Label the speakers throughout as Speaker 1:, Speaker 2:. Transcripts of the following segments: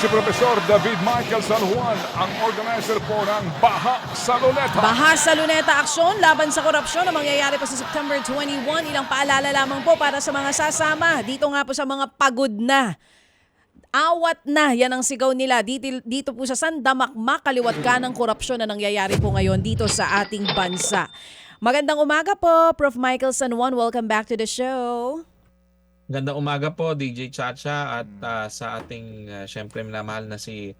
Speaker 1: si Profesor David Michael San Juan, ang organizer po ng Baha sa Luneta.
Speaker 2: Baha sa Luneta Aksyon laban sa korupsyon na mangyayari po sa September 21. Ilang paalala lamang po para sa mga sasama. Dito nga po sa mga pagod na. Awat na, yan ang sigaw nila dito, dito po sa Sandamakmak, kaliwat ka ng korupsyon na nangyayari po ngayon dito sa ating bansa. Magandang umaga po, Prof. Michael San Juan. Welcome back to the show.
Speaker 3: Gandang umaga po, DJ Chacha, at ah, sa ating, uh, syempre, minamahal na si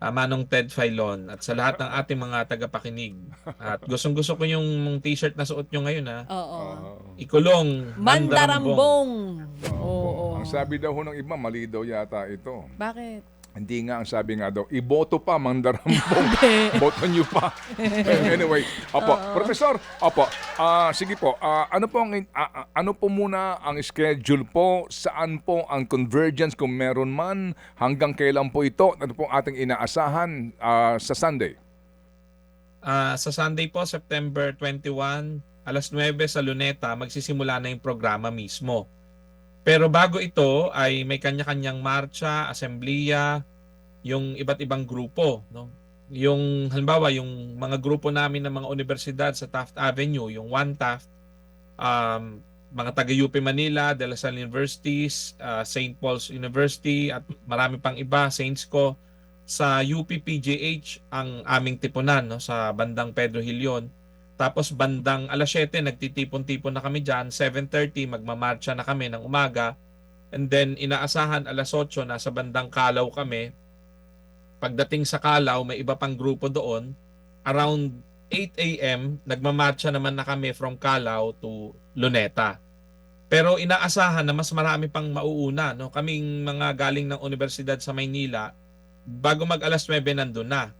Speaker 3: ah, Manong Ted Filon at sa lahat ng ating mga tagapakinig. At gustong-gusto ko yung t-shirt na suot nyo ngayon, ha?
Speaker 2: Oo.
Speaker 3: Ikulong,
Speaker 2: Mandarambong.
Speaker 1: Opo.
Speaker 2: Oo.
Speaker 1: Ang sabi daw ho ng iba, mali daw yata ito.
Speaker 2: Bakit?
Speaker 1: Hindi nga ang sabi nga daw, iboto pa, mandarambong. Boto niyo pa. anyway, opo, Profesor, opo, ah, sige po, ah, ano po ang, ah, ah, ano po muna ang schedule po, saan po ang convergence kung meron man, hanggang kailan po ito, ano po ang ating inaasahan ah, sa Sunday?
Speaker 3: Ah, sa Sunday po, September 21, alas 9 sa Luneta, magsisimula na yung programa mismo. Pero bago ito ay may kanya-kanyang marcha, asembleya, yung iba't ibang grupo, no? Yung halimbawa yung mga grupo namin ng mga universidad sa Taft Avenue, yung One Taft, um, mga taga UP Manila, De La Salle Universities, uh, St. Paul's University at marami pang iba, Saints ko sa UP PGH ang aming tipunan no sa bandang Pedro Hilyon. Tapos bandang alas 7 nagtitipon-tipon na kami diyan, 7:30 magmamarcha na kami ng umaga. And then inaasahan alas 8 nasa bandang Kalaw kami. Pagdating sa Kalaw, may iba pang grupo doon. Around 8 a.m. nagmamarcha naman na kami from Kalaw to Luneta. Pero inaasahan na mas marami pang mauuna. No? Kaming mga galing ng universidad sa Maynila, bago mag alas 9 nandun na.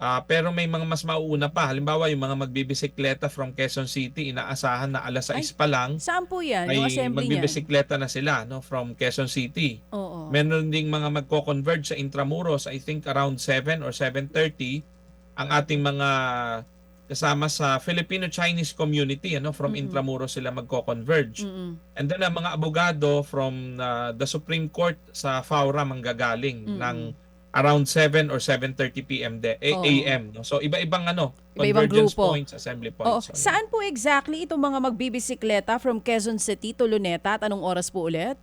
Speaker 3: Ah, pero may mga mas mauuna pa. Halimbawa, yung mga magbibisikleta from Quezon City, inaasahan na alas 6
Speaker 2: Ay,
Speaker 3: pa lang
Speaker 2: Saan po yan?
Speaker 3: ay
Speaker 2: Yung assembly niyan?
Speaker 3: magbibisikleta na sila no, from Quezon City.
Speaker 2: Oo.
Speaker 3: Meron ding mga magko-converge sa Intramuros, I think around 7 or 7.30, ang ating mga kasama sa Filipino-Chinese community, ano, from
Speaker 2: Mm-mm.
Speaker 3: Intramuros sila magko-converge.
Speaker 2: Mm-mm.
Speaker 3: And then ang mga abogado from uh, the Supreme Court sa FAURA manggagaling
Speaker 2: Mm-mm.
Speaker 3: ng around 7 or 7:30 PM de,
Speaker 2: Oo.
Speaker 3: AM no. So iba-ibang ano,
Speaker 2: Iba-ibang
Speaker 3: convergence
Speaker 2: grupo.
Speaker 3: points, assembly points. ano.
Speaker 2: Saan po exactly itong mga magbibisikleta from Quezon City to Luneta at anong oras po ulit?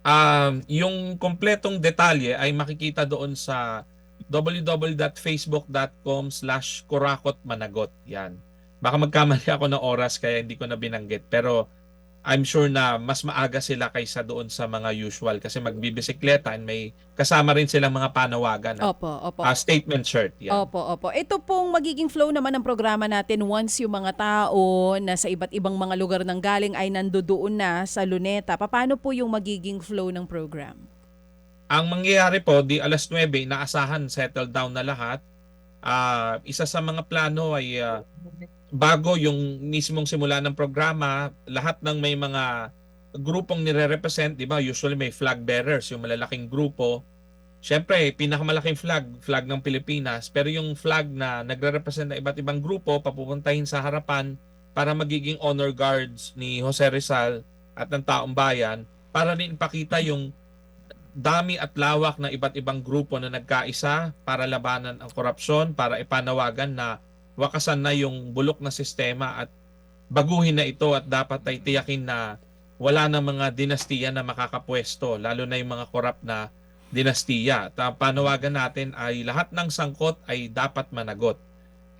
Speaker 3: Um, yung kompletong detalye ay makikita doon sa www.facebook.com slash kurakotmanagot. Yan. Baka magkamali ako ng oras kaya hindi ko na binanggit. Pero I'm sure na mas maaga sila kaysa doon sa mga usual kasi magbibisikleta and may kasama rin silang mga panawagan. ah,
Speaker 2: Opo, opo.
Speaker 3: ah, statement shirt. Yan.
Speaker 2: Opo, opo. Ito pong magiging flow naman ng programa natin once yung mga tao na sa iba't ibang mga lugar ng galing ay nandoon na sa Luneta. Paano po yung magiging flow ng program?
Speaker 3: Ang mangyayari po, di alas 9, inaasahan settle down na lahat. Ah, isa sa mga plano ay ah, bago yung mismong simula ng programa, lahat ng may mga grupong nire-represent, di ba? Usually may flag bearers, yung malalaking grupo. Siyempre, pinakamalaking flag, flag ng Pilipinas. Pero yung flag na nagre-represent ng iba't ibang grupo, papupuntahin sa harapan para magiging honor guards ni Jose Rizal at ng taong bayan para rin ipakita yung dami at lawak ng iba't ibang grupo na nagkaisa para labanan ang korupsyon, para ipanawagan na wakasan na yung bulok na sistema at baguhin na ito at dapat ay tiyakin na wala na mga dinastiya na makakapwesto, lalo na yung mga korap na dinastiya. At ang panawagan natin ay lahat ng sangkot ay dapat managot.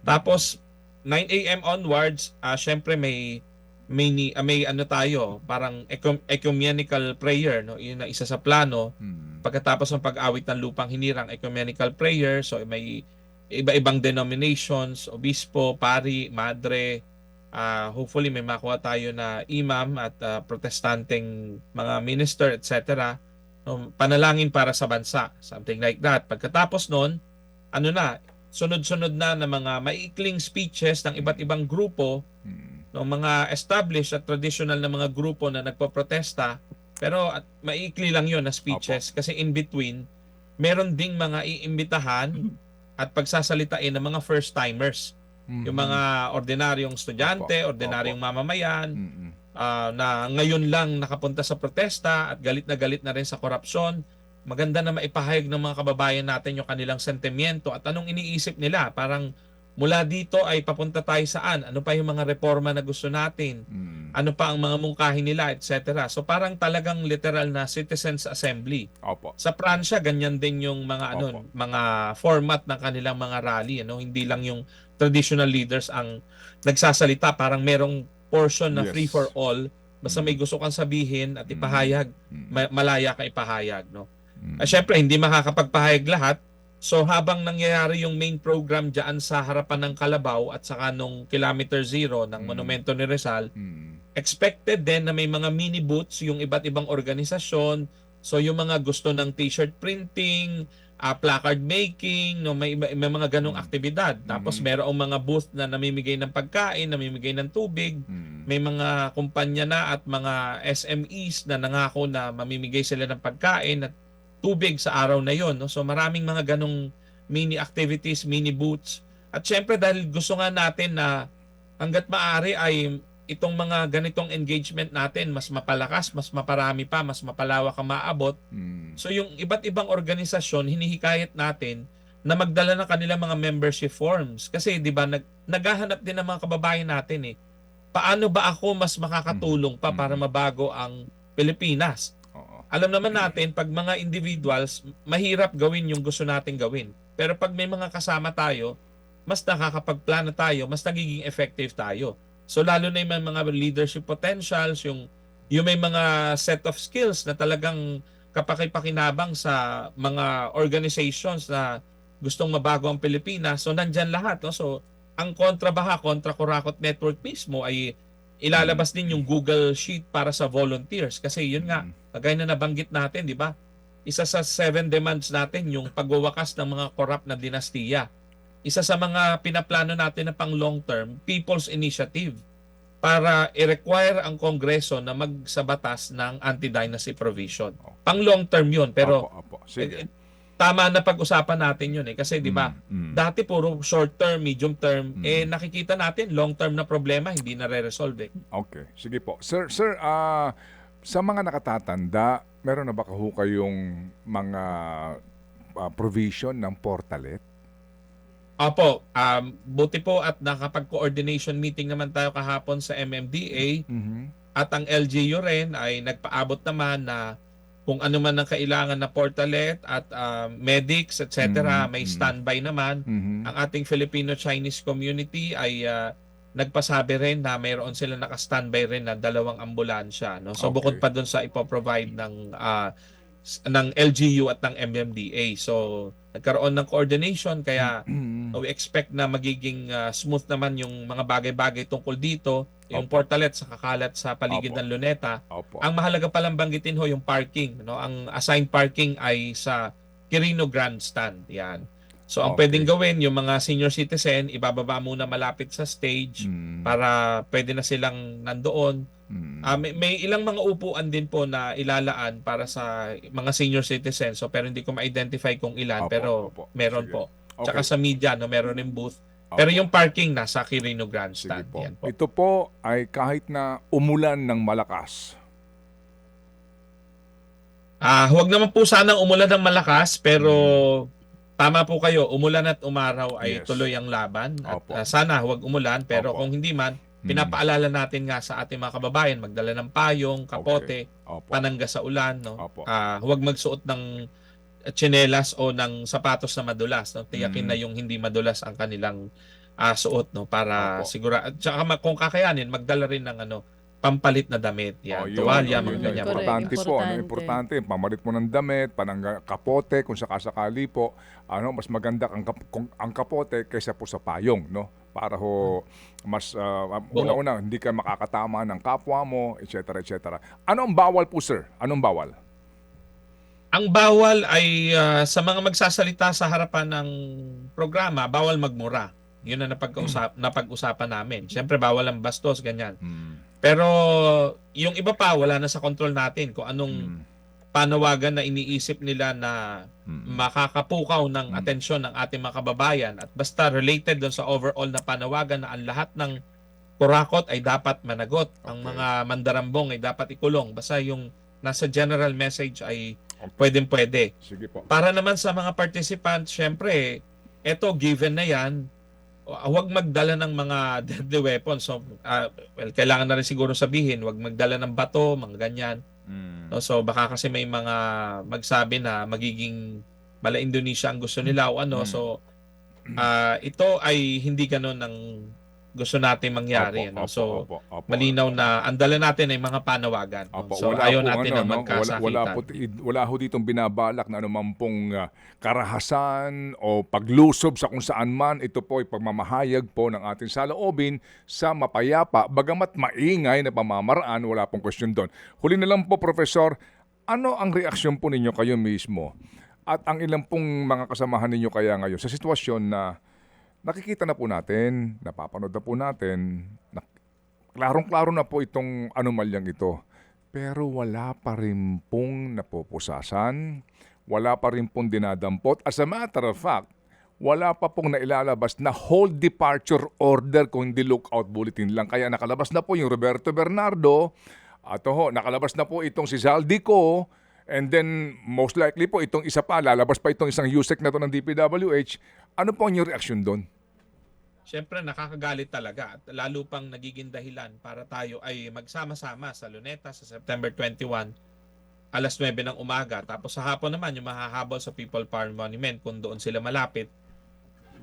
Speaker 3: Tapos 9 a.m. onwards, ah syempre may may ni- ah, may ano tayo, parang ecum- ecumenical prayer, no? Yun na isa sa plano
Speaker 1: Hmm.
Speaker 3: pagkatapos ng pag-awit ng lupang hinirang ecumenical prayer so may iba-ibang denominations obispo pari madre. Ah, hopefully may makuha tayo na imam at ah, protestanteng mga minister etc no, panalangin para sa bansa something like that. Pagkatapos noon ano na sunod-sunod na ng mga maiikling speeches ng iba't ibang grupo
Speaker 1: Hmm.
Speaker 3: ng mga established at traditional na mga grupo na nagpoprotesta. Pero at maikli lang yon na speeches kasi in between meron ding mga iimbitahan at pagsasalitain ng mga first timers
Speaker 1: Mhm.
Speaker 3: yung mga ordinaryong estudyante,
Speaker 1: Opo,
Speaker 3: ordinaryong mamamayan
Speaker 1: Mhm.
Speaker 3: ah, na ngayon lang nakapunta sa protesta at galit na galit na rin sa korupsyon maganda na maipahayag ng mga kababayan natin yung kanilang sentimiento at anong iniisip nila. Parang mula dito ay papunta tayo saan? Ano pa yung mga reforma na gusto natin?
Speaker 1: Mm.
Speaker 3: Ano pa ang mga mungkahi nila, etc. So parang talagang literal na citizens assembly.
Speaker 1: Opo.
Speaker 3: Sa Pransya ganyan din yung mga ano,
Speaker 1: Opo.
Speaker 3: mga format ng kanilang mga rally, ano, hindi lang yung traditional leaders ang nagsasalita, parang merong portion na
Speaker 1: Yes.
Speaker 3: free for all. Basta may gusto kang sabihin at ipahayag,
Speaker 1: Mm.
Speaker 3: ma- malaya ka ipahayag, no.
Speaker 1: Mm.
Speaker 3: Ah, syempre hindi makakapagpahayag lahat. So habang nangyayari yung main program diyan sa harapan ng Kalabaw at saka nung kilometer zero ng
Speaker 1: Mm.
Speaker 3: Monumento ni Rizal,
Speaker 1: Mm.
Speaker 3: expected din na may mga mini booths yung iba't ibang organisasyon. So yung mga gusto ng t-shirt printing, ah, placard making, no, may, iba- may mga ganong
Speaker 1: Mm.
Speaker 3: aktibidad. Tapos
Speaker 1: Mhm.
Speaker 3: merong mga booth na namimigay ng pagkain, namimigay ng tubig.
Speaker 1: Mm.
Speaker 3: May mga kumpanya na at mga SMEs na nangako na mamimigay sila ng pagkain at tubig sa araw na yon. No? So maraming mga ganong mini activities, mini booths. At syempre dahil gusto nga natin na hanggat maaari ay itong mga ganitong engagement natin mas mapalakas, mas maparami pa, mas mapalawak ang maabot.
Speaker 1: Mm.
Speaker 3: So yung iba't ibang organisasyon, hinihikayat natin na magdala ng kanilang mga membership forms. Kasi 'di ba nag, naghahanap din ng mga kababayan natin eh. Paano ba ako mas makakatulong pa para
Speaker 1: Mhm.
Speaker 3: mabago ang Pilipinas? Alam naman natin pag mga individuals, mahirap gawin yung gusto nating gawin. Pero pag may mga kasama tayo, mas nakakapagplano tayo, mas nagiging effective tayo. So lalo na yung mga leadership potentials, yung yung may mga set of skills na talagang kapakipakinabang sa mga organizations na gustong mabago ang Pilipinas. So nandyan lahat. No? So ang Kontra Baha, Kontra Kurakot Network mismo ay ilalabas din yung Google Sheet para sa volunteers. Kasi yun nga,
Speaker 1: Mm.
Speaker 3: kagaya na nabanggit natin, di ba? Isa sa seven demands natin yung pagwawakas ng mga corrupt na dinastiya. Isa sa mga pinaplano natin na pang long term, People's Initiative para i-require ang Kongreso na magsabatas ng anti-dynasty provision. Pang long term yun, pero
Speaker 1: Opo, opo. Sige.
Speaker 3: Tama na pag-usapan natin yun eh. Kasi di ba,
Speaker 1: Mm.
Speaker 3: dati puro short term, medium term,
Speaker 1: Mm.
Speaker 3: eh nakikita natin long term na problema hindi na re-resolve eh.
Speaker 1: Okay, sige po. Sir, sir, ah, sa mga nakatatanda, meron na ba kaho kayong mga ah, provision ng portalet?
Speaker 3: Opo, um, buti po at nakapag-coordination meeting naman tayo kahapon sa MMDA
Speaker 1: Mhm.
Speaker 3: at ang LGU rin ay nagpaabot naman na kung ano man ang kailangan na portalet at um, medics, etc.
Speaker 1: Mm,
Speaker 3: may
Speaker 1: mm.
Speaker 3: standby naman.
Speaker 1: Mhm.
Speaker 3: Ang ating Filipino-Chinese community ay ah, nagpasabi rin na mayroon sila naka-standby rin na dalawang ambulansya. No? So
Speaker 1: Okay.
Speaker 3: bukod pa doon sa ipoprovide ng s- ng LGU at ng MMDA. So nagkaroon ng coordination kaya
Speaker 1: Mhm.
Speaker 3: we expect na magiging ah, smooth naman yung mga bagay-bagay tungkol dito, yung
Speaker 1: Opo.
Speaker 3: portalet sa kakalat sa paligid
Speaker 1: Opo.
Speaker 3: ng Luneta.
Speaker 1: Opo.
Speaker 3: Ang mahalaga palang banggitin ho yung parking, no? Ang assigned parking ay sa Quirino Grandstand. Yan. So ang
Speaker 1: Okay.
Speaker 3: pwedeng gawin yung mga senior citizen, ibababa muna malapit sa stage
Speaker 1: Mm.
Speaker 3: para pwede na silang nandoon.
Speaker 1: Mm.
Speaker 3: Ah, may, may ilang mga upuan din po na ilalaan para sa mga senior citizen. So pero hindi ko ma-identify kung ilan
Speaker 1: Opo,
Speaker 3: pero
Speaker 1: opo.
Speaker 3: meron
Speaker 1: Sige.
Speaker 3: po.
Speaker 1: Okay.
Speaker 3: Tsaka sa media no, meron rin booth.
Speaker 1: Opo.
Speaker 3: Pero yung parking nasa Quirino
Speaker 1: Sige
Speaker 3: Grandstand.
Speaker 1: po.
Speaker 3: Yan po.
Speaker 1: Ito po ay kahit na umulan ng malakas.
Speaker 3: Ah, huwag naman po sanang umulan ng malakas pero tama po kayo, umulan at umaraw ay.
Speaker 1: Yes.
Speaker 3: tuloy ang laban at
Speaker 1: Opo.
Speaker 3: ah, sana huwag umulan pero
Speaker 1: Opo.
Speaker 3: kung hindi man
Speaker 1: Mm.
Speaker 3: pinapaalala natin nga sa ating mga kababayan magdala ng payong, kapote,
Speaker 1: Opo.
Speaker 3: panangga sa ulan, no.
Speaker 1: Opo.
Speaker 3: Ah, huwag magsuot ng tsinelas o ng sapatos na madulas, no. Tiyakin
Speaker 1: Mm.
Speaker 3: na yung hindi madulas ang kanilang ah, suot, no, para
Speaker 1: Opo.
Speaker 3: sigura at saka kung kakayanin magdala rin ng ano pampalit na damit, yan,
Speaker 1: Oh, yun,
Speaker 3: tuwalya,
Speaker 1: yun,
Speaker 3: mga
Speaker 1: yun.
Speaker 3: ganyan.
Speaker 1: Importante po, ano,
Speaker 2: Importante.
Speaker 1: pamalit mo ng damit, panang kapote, kung sakasakali po, ano, mas maganda ang, kap- kung, ang kapote kaysa po sa payong, no? Para ho, mas, ah, una-una, hindi ka makakatama ng kapwa mo, etc., etc. Ano ang bawal po, sir? Anong bawal?
Speaker 3: Ang bawal ay ah, sa mga magsasalita sa harapan ng programa, bawal magmura. Yun ang napag-usap, napag-usapan namin. Siyempre, bawal ang bastos, ganyan.
Speaker 1: Hmm.
Speaker 3: Pero yung iba pa, wala na sa control natin kung anong
Speaker 1: Hmm.
Speaker 3: panawagan na iniisip nila na
Speaker 1: Hmm.
Speaker 3: makakapukaw ng
Speaker 1: Mm.
Speaker 3: atensyon ng ating mga kababayan at basta related doon sa overall na panawagan na ang lahat ng kurakot ay dapat managot. Ang
Speaker 1: Okay.
Speaker 3: mga mandarambong ay dapat ikulong. Basta yung nasa general message ay pwedeng pwede.
Speaker 1: Sige po.
Speaker 3: Para naman sa mga participants, syempre, eto given na yan, uh, huwag magdala ng mga deadly weapons. So, uh, well, kailangan na rin siguro sabihin, huwag magdala ng bato, mga ganyan.
Speaker 1: Mm.
Speaker 3: No? So baka kasi may mga magsabi na magiging mala Indonesia ang gusto nila o ano.
Speaker 1: Mm.
Speaker 3: So ah, ito ay hindi ganoon ang gusto natin mangyari.
Speaker 1: Opo,
Speaker 3: ano?
Speaker 1: opo,
Speaker 3: So
Speaker 1: opo, opo.
Speaker 3: malinaw na ang dala natin ay mga panawagan. no?
Speaker 1: Opo,
Speaker 3: So
Speaker 1: wala
Speaker 3: ayaw
Speaker 1: pong
Speaker 3: natin
Speaker 1: ano,
Speaker 3: na magkasakitan.
Speaker 1: Wala, wala, po, wala ho ditong binabalak na anuman pong ah, karahasan o paglusob sa kung saan man. Ito po ay pagmamahayag po ng ating saloobin sa mapayapa. Bagamat maingay na pamamaraan, wala pong question doon. Huli na lang po, Professor, ano ang reaksyon po ninyo kayo mismo? At ang ilang pong mga kasamahan ninyo kaya ngayon sa sitwasyon na nakikita na po natin, napapanood na po natin, na klarong-klaro na po itong anomalyang ito. Pero wala pa rin pong napupusasan, wala pa rin pong dinadampot. As a matter of fact, wala pa pong nailalabas na hold departure order kung hindi lookout bulletin lang. Kaya nakalabas na po yung Roberto Bernardo, at ho, nakalabas na po itong si Zaldico, and then most likely po itong isa pa, lalabas pa itong isang USEC na to ng DPWH. Ano po ang inyong reaksyon doon?
Speaker 3: Siyempre nakakagalit talaga at lalo pang nagiging dahilan para tayo ay magsama-sama sa Luneta sa September 21 alas 9 ng umaga tapos sa hapon naman yung mahahabol sa People Power Monument kung doon sila malapit.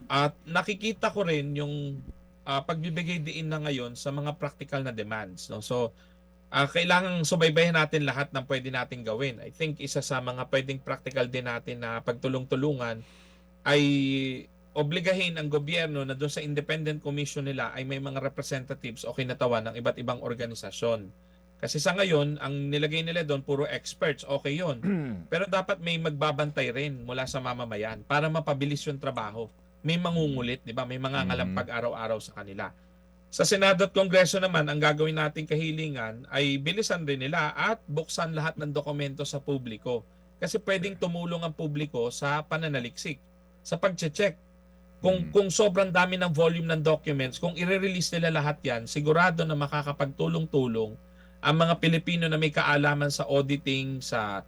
Speaker 3: At nakikita ko rin yung ah, pagbibigay diin na ngayon sa mga practical na demands. No? So, ah, kailangan subaybayan natin lahat ng pwede natin gawin. I think isa sa mga pwedeng practical din natin na pagtulong-tulungan ay obligahin ang gobyerno na doon sa independent commission nila ay may mga representatives o kinatawan ng iba't ibang organisasyon. Kasi sa ngayon, ang nilagay nila doon puro experts, okay yon. Pero dapat may magbabantay rin mula sa mamamayan para mapabilis yung trabaho. May mangungulit, di ba? May mga
Speaker 1: Mhm.
Speaker 3: ngalampag araw-araw sa kanila. Sa Senado at Kongreso naman, ang gagawin nating kahilingan ay bilisan rin nila at buksan lahat ng dokumento sa publiko. Kasi pwedeng tumulong ang publiko sa pananaliksik, sa pag-check. Kung,
Speaker 1: Mm.
Speaker 3: kung sobrang dami ng volume ng documents, kung i-release nila lahat yan, sigurado na makakapagtulong-tulong ang mga Pilipino na may kaalaman sa auditing, sa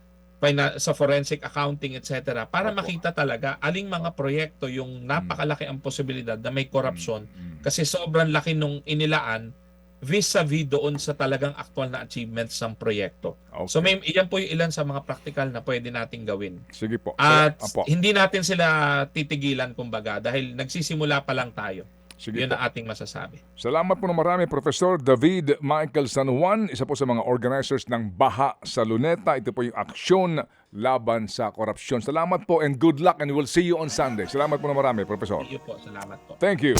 Speaker 3: sa forensic accounting, etc. para
Speaker 1: Opo.
Speaker 3: makita talaga aling mga proyekto yung napakalaki ang posibilidad na may corruption
Speaker 1: Mm, mm.
Speaker 3: kasi sobrang laki nung inilaan vis-a-vis doon sa talagang actual na achievements ng proyekto.
Speaker 1: Okay.
Speaker 3: So may iyan po yung ilan sa mga practical na pwede nating gawin.
Speaker 1: Sige po.
Speaker 3: At
Speaker 1: Apo.
Speaker 3: hindi natin sila titigilan kumbaga dahil nagsisimula pa lang tayo.
Speaker 1: Sige
Speaker 3: Yun
Speaker 1: po.
Speaker 3: ang ating masasabi.
Speaker 1: Salamat po ng marami, Professor David Michael San Juan, isa po sa mga organizers ng Baha sa Luneta. Ito po yung aksyon laban sa korupsyon. Salamat po and good luck and we'll see you on Sunday. Salamat po ng marami, Professor.
Speaker 3: Iyo po, salamat po.
Speaker 1: Thank you.